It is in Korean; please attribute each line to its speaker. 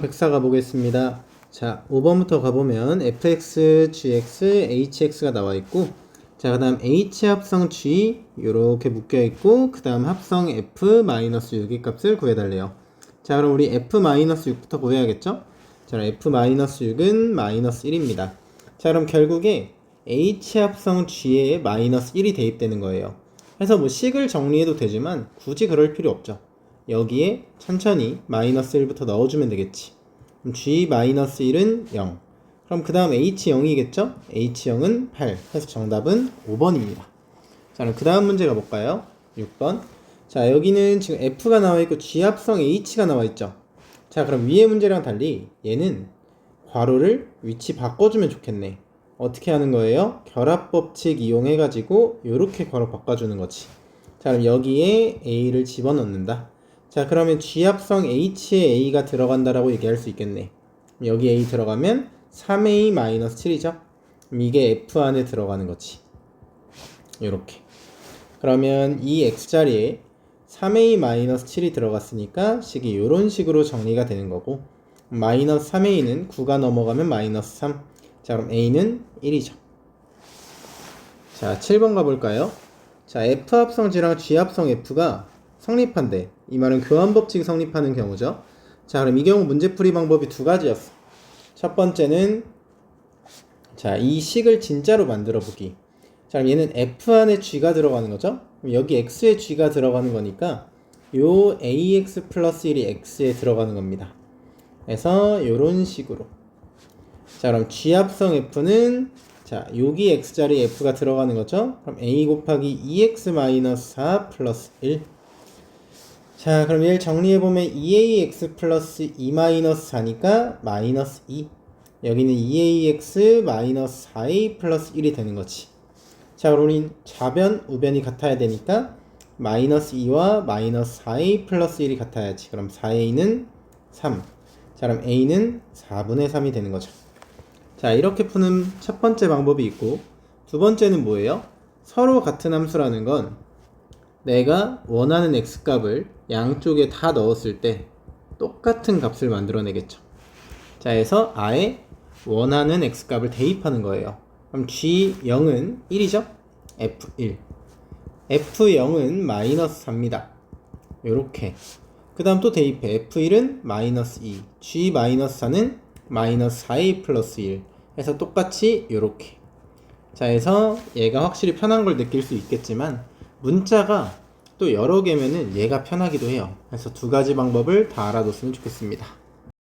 Speaker 1: 백사 가보겠습니다. 자, 5번부터 가보면 fx, gx, hx가 나와 있고, 자, 그 다음 h 합성 g 이렇게 묶여 있고, 그 다음 합성 f 마이너스 6의 값을 구해달래요. 자, 그럼 우리 f 마이너스 6부터 구해야겠죠? 자, 그럼 f 마이너스 6은 마이너스 1입니다. 자, 그럼 결국에 h 합성 g에 마이너스 1이 대입되는 거예요. 그래서 뭐 식을 정리해도 되지만 굳이 그럴 필요 없죠. 여기에 천천히 마이너스 1부터 넣어주면 되겠지. 그럼 g 마이너스 1은 0. 그럼 그 다음 h 0이겠죠? h 0은 8. 그래서 정답은 5번입니다. 자, 그럼 그 다음 문제 가볼까요? 6번. 자, 여기는 지금 f가 나와 있고 g 합성 h가 나와 있죠. 자, 그럼 위의 문제랑 달리 얘는 괄호를 위치 바꿔주면 좋겠네. 어떻게 하는 거예요? 결합 법칙 이용해 가지고 이렇게 괄호 바꿔주는 거지. 자, 그럼 여기에 a를 집어넣는다. 자, 그러면 G 합성 H에 A가 들어간다라고 얘기할 수 있겠네. 여기 A 들어가면 3A-7이죠? 그럼 이게 F 안에 들어가는 거지. 요렇게. 그러면 이 X자리에 3A-7이 들어갔으니까 식이 요런 식으로 정리가 되는 거고 마이너스 3A는 9가 넘어가면 마이너스 3. 자, 그럼 A는 1이죠. 자, 7번 가볼까요? 자, F 합성 G랑 G 합성 F가 성립한대. 이 말은 교환 법칙이 성립하는 경우죠. 자, 그럼 이 경우 문제풀이 방법이 두 가지였어. 첫 번째는 자, 이 식을 진짜로 만들어 보기. 자, 그럼 얘는 f 안에 g가 들어가는 거죠? 그럼 여기 x에 g가 들어가는 거니까 요 ax 플러스 1이 x에 들어가는 겁니다. 그래서 요런 식으로. 자, 그럼 g 합성 f는 자, 여기 x자리에 f가 들어가는 거죠? 그럼 a 곱하기 2x 마이너스 4 플러스 1 자, 그럼 얘를 정리해보면 2ax 플러스 2 마이너스 4니까 마이너스 2. 여기는 2ax 마이너스 4a 플러스 1이 되는 거지. 자, 그럼 우린 좌변, 우변이 같아야 되니까 마이너스 2와 마이너스 4a 플러스 1이 같아야지. 그럼 4a는 3. 자, 그럼 a는 4분의 3이 되는 거죠. 자, 이렇게 푸는 첫 번째 방법이 있고, 두 번째는 뭐예요? 서로 같은 함수라는 건 내가 원하는 x값을 양쪽에 다 넣었을 때 똑같은 값을 만들어내겠죠. 자, 해서 아예 원하는 x값을 대입하는 거예요. 그럼 g0은 1이죠? f1. f0은 마이너스 4입니다. 요렇게. 그 다음 또 대입해. f1은 마이너스 2. g 마이너스 4는 마이너스 4a 플러스 1. 해서 똑같이 요렇게. 자, 해서 얘가 확실히 편한 걸 느낄 수 있겠지만 문자가 또 여러 개면은 얘가 편하기도 해요. 그래서 두 가지 방법을 다 알아뒀으면 좋겠습니다.